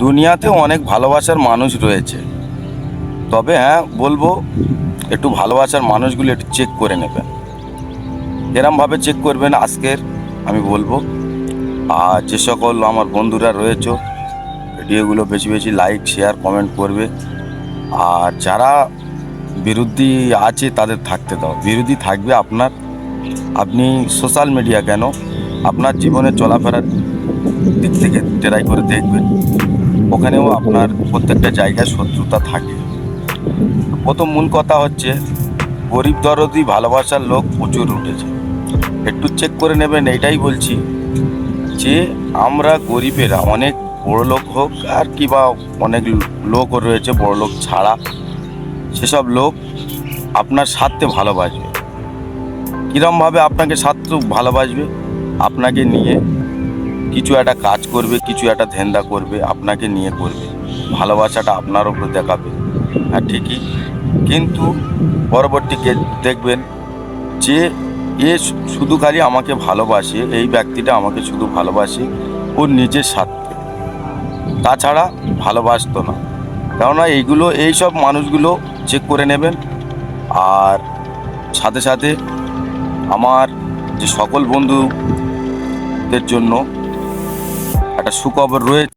দুনিয়াতে অনেক ভালোবাসার মানুষ রয়েছে। তবে হ্যাঁ বলব একটু ভালোবাসার মানুষগুলো একটু চেক করে নেবেন। এরমভাবে চেক করবেন আজকের, আমি বলব। আর যে সকল আমার বন্ধুরা রয়েছে ভিডিওগুলো বেশি বেশি লাইক শেয়ার কমেন্ট করবে। আর যারা বিরোধী আছে, তাদের থাকতে দাও। বিরোধী থাকবে আপনার। আপনি সোশ্যাল মিডিয়া কেন? আপনার জীবনে চলাফেরার দিক থেকে ট্রাই করে দেখবেন। ওখানেও আপনার প্রত্যেকটা জায়গায় শত্রুতা থাকে। প্রথম মূল কথা হচ্ছে, গরিব দরদি ভালোবাসার লোক প্রচুর উঠেছে। একটু চেক করে নেবেন এটাই বলছি যে আমরা গরিবেরা, অনেক বড় লোক হোক আর কি বা অনেক লোকও রয়েছে, বড় লোক ছাড়া, সেসব লোক আপনার স্বার্থে ভালোবাসবে। কীরমভাবে আপনাকে স্বার্থ ভালোবাসবে, আপনাকে নিয়ে কিছু একটা কাজ করবে, কিছু একটা ধ্যান্দা করবে, আপনাকে নিয়ে করবে। ভালোবাসাটা আপনার ওপর দেখাবে। হ্যাঁ ঠিকই। কিন্তু পরবর্তীকে দেখবেন যে এ শুধু খালি আমাকে ভালোবাসে, এই ব্যক্তিটা আমাকে শুধু ভালোবাসে ওর নিজের স্বার্থে। তাছাড়া ভালোবাসতো না। কেননা এইগুলো, এই সব মানুষগুলো চেক করে নেবেন। আর সাথে সাথে আমার যে সকল বন্ধুদের জন্য একটা সুখবর রয়েছে